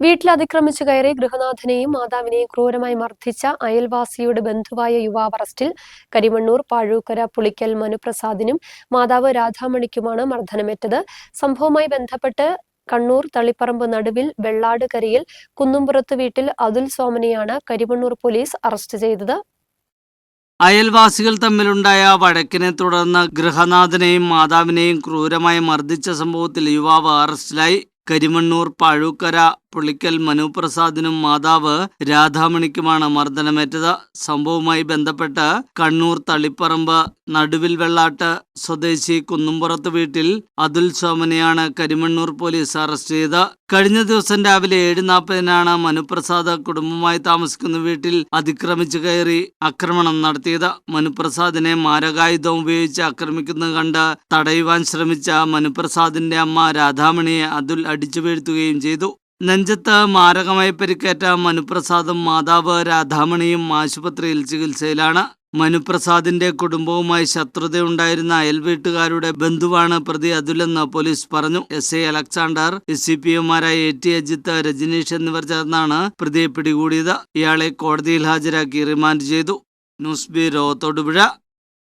വീട്ടിൽ അതിക്രമിച്ചു കയറി ഗൃഹനാഥനെയും മാതാവിനെയും ക്രൂരമായി മർദ്ദിച്ച അയൽവാസിയുടെ ബന്ധുവായ യുവാവ് അറസ്റ്റിൽ കരിമണ്ണൂർ പാഴൂക്കര പുളിക്കൽ മനുപ്രസാദിനും മാതാവ് രാധാമണിക്കുമാണ് മർദ്ദനമേറ്റത്. സംഭവവുമായി ബന്ധപ്പെട്ട് കണ്ണൂർ തളിപ്പറമ്പ് നടുവിൽ വെള്ളാട് കരയിൽ കുന്നുംപുറത്ത് വീട്ടിൽ അതുൽ സോമനെയാണ് കരിമണ്ണൂർ പോലീസ് അറസ്റ്റ് ചെയ്തത്. അയൽവാസികൾ തമ്മിലുണ്ടായ വഴക്കിനെ തുടർന്ന് ഗൃഹനാഥനെയും മാതാവിനെയും ക്രൂരമായി മർദ്ദിച്ച സംഭവത്തിൽ യുവാവ് അറസ്റ്റിലായി. കരിമണ്ണൂർ പാഴൂക്കര പുളിക്കൽ മനുപ്രസാദിനും മാതാവ് രാധാമണിക്കുമാണ് മർദ്ദനമേറ്റത്. സംഭവവുമായി ബന്ധപ്പെട്ട് കണ്ണൂർ തളിപ്പറമ്പ് നടുവിൽ വെള്ളാട്ട് സ്വദേശി കുന്നുംപുറത്ത് വീട്ടിൽ അതുൽ സോമനെയാണ് കരിമണ്ണൂർ പോലീസ് അറസ്റ്റ് ചെയ്ത്. കഴിഞ്ഞ ദിവസം രാവിലെ ഏഴ് നാൽപ്പതിനാണ് മനുപ്രസാദ് കുടുംബമായി താമസിക്കുന്ന വീട്ടിൽ അതിക്രമിച്ചു കയറി ആക്രമണം നടത്തിയത്. മനുപ്രസാദിനെ മാരകായുധം ഉപയോഗിച്ച് ആക്രമിക്കുന്നത് കണ്ട് തടയുവാൻ ശ്രമിച്ച മനുപ്രസാദിന്റെ അമ്മ രാധാമണിയെ അതുൽ അടിച്ചു വീഴ്ത്തുകയും ചെയ്തു. നെഞ്ചത്ത് മാരകമായി പരിക്കേറ്റ മനുപ്രസാദും മാതാവ് രാധാമണിയും ആശുപത്രിയിൽ ചികിത്സയിലാണ്. മനുപ്രസാദിന്റെ കുടുംബവുമായി ശത്രുതയുണ്ടായിരുന്ന അയൽവീട്ടുകാരുടെ ബന്ധുവാണ് പ്രതി അതുലെന്ന് പോലീസ് പറഞ്ഞു. S I Alexander S C P ഒമാരായ A T Ajith Rajaneesh എന്നിവർ ചേർന്നാണ് പ്രതിയെ പിടികൂടിയത്. ഇയാളെ കോടതിയിൽ ഹാജരാക്കി റിമാൻഡ് ചെയ്തു. News bureau Thodupuzha.